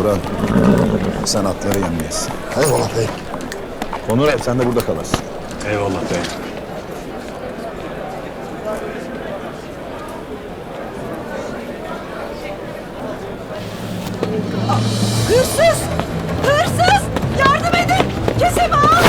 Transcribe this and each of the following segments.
Buran, sen atları yemleyesin. Eyvallah bey. Onur abi sen de burada kalırsın. Eyvallah bey. Hırsız! Hırsız! Yardım edin! Keseme al!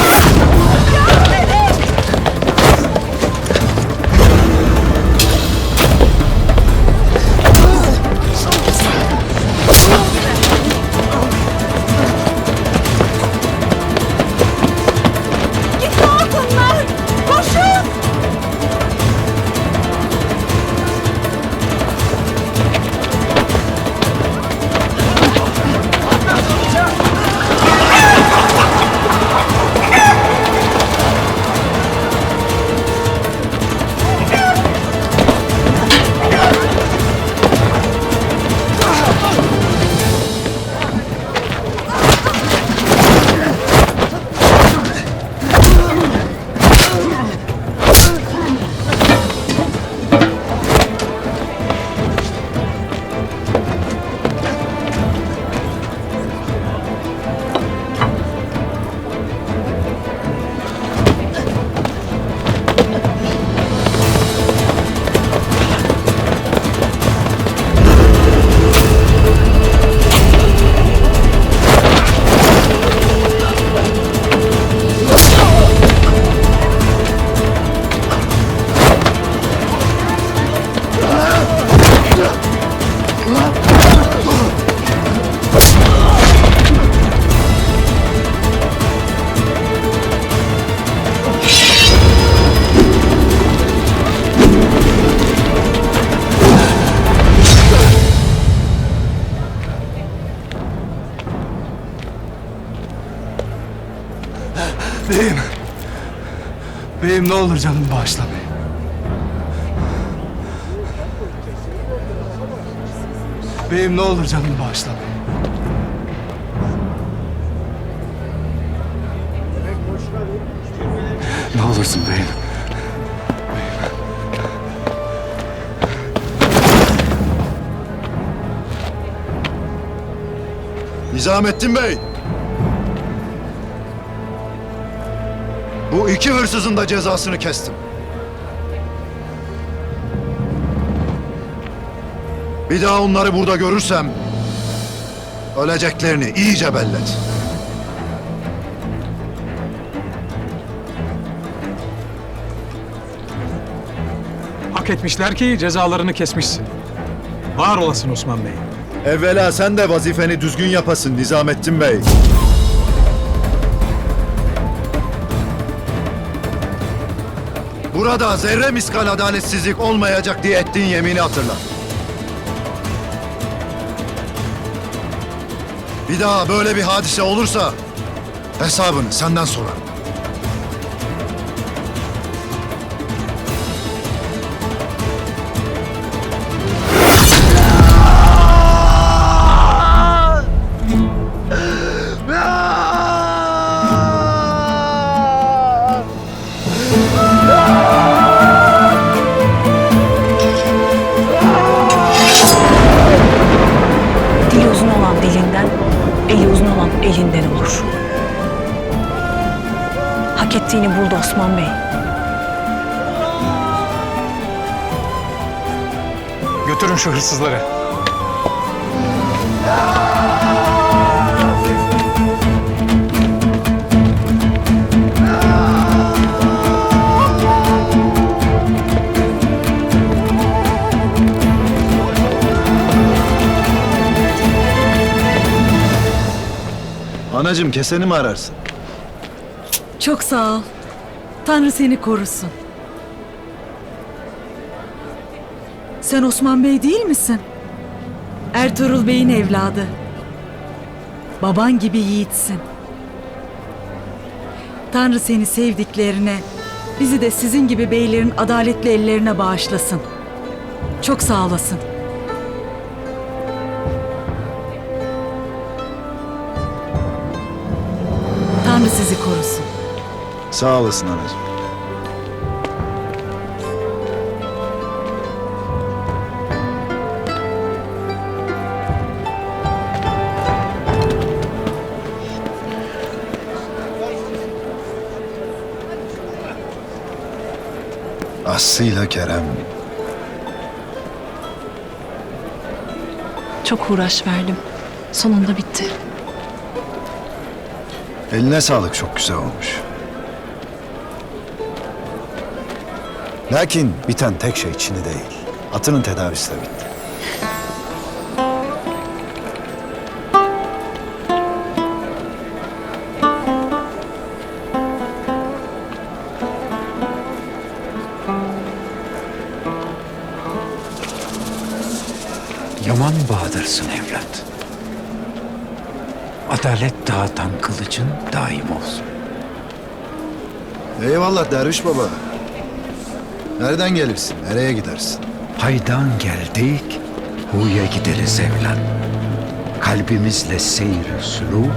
Beyim ne olur canım bağışla beyim. Beyim ne olur canım bağışla beyim. Ne olursun beyim. Nizamettin Bey. Bu iki hırsızın da cezasını kestim. Bir daha onları burada görürsem öleceklerini iyice bellet. Hak etmişler ki cezalarını kesmişsin. Var olasın Osman Bey. Evvela sen de vazifeni düzgün yapasın Nizamettin Bey. Burada zerre miskal adaletsizlik olmayacak diye ettiğin yemini hatırla. Bir daha böyle bir hadise olursa hesabını senden sorarım. Osman Bey. Götürün şu hırsızları. Anacım keseni mi ararsın? Çok sağ ol. Tanrı seni korusun. Sen Osman Bey değil misin? Ertuğrul Bey'in evladı. Baban gibi yiğitsin. Tanrı seni sevdiklerine, bizi de sizin gibi beylerin adaletli ellerine bağışlasın. Çok sağ olasın. Tanrı sizi korusun. Sağ olasın anacığım. Aslı'yla Kerem. Çok uğraş verdim. Sonunda bitti. Eline sağlık çok güzel olmuş. Lakin biten tek şey Çin'i değil. Atının tedavisi de bitti. Yaman Bahadır'sın evlat. Adalet dağıtan kılıcın daim olsun. Eyvallah derviş baba. Nereden gelirsin? Nereye gidersin? Haydan geldik, huya gideriz evlat. Kalbimizle seyir süluk,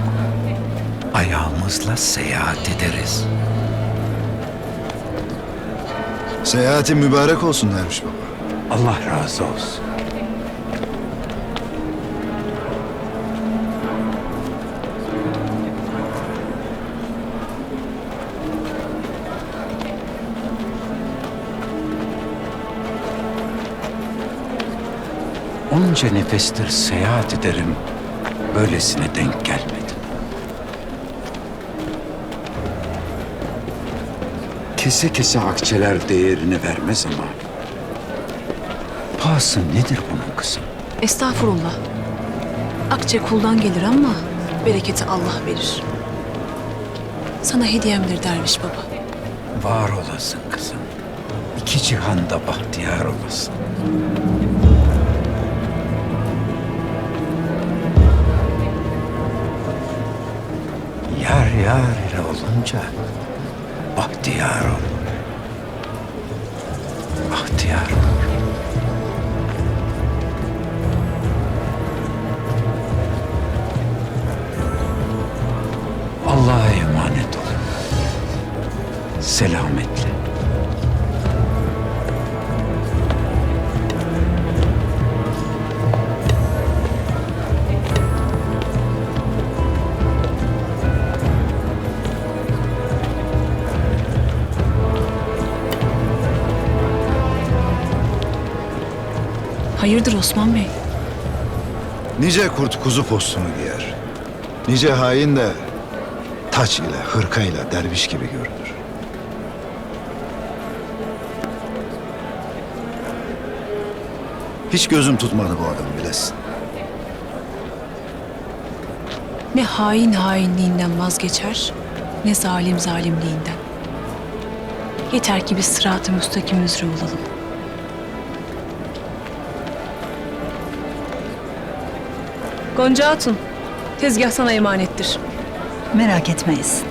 ayağımızla seyahat ederiz. Seyahatin mübarek olsun derviş baba. Allah razı olsun. Onca nefestir seyahat ederim. Böylesine denk gelmedim. Kese kese akçeler değerini vermez ama. Pahası nedir bunun kızım? Estağfurullah. Akçe kuldan gelir ama bereketi Allah verir. Sana hediyemdir derviş baba. Var olasın kızım. İki cihanda bahtiyar olasın. Olunca bahtiyar olur. Bahtiyar. Hayırdır Osman Bey? Nice kurt kuzu postunu giyer. Nice hain de taç ile, hırkayla, derviş gibi görünür. Hiç gözüm tutmadı bu adamı bilesin. Ne hain hainliğinden vazgeçer, ne zalim zalimliğinden. Yeter ki biz sırat-ı müstakim üzere olalım. Gonca Hatun, tezgah sana emanettir. Merak etmeyiz.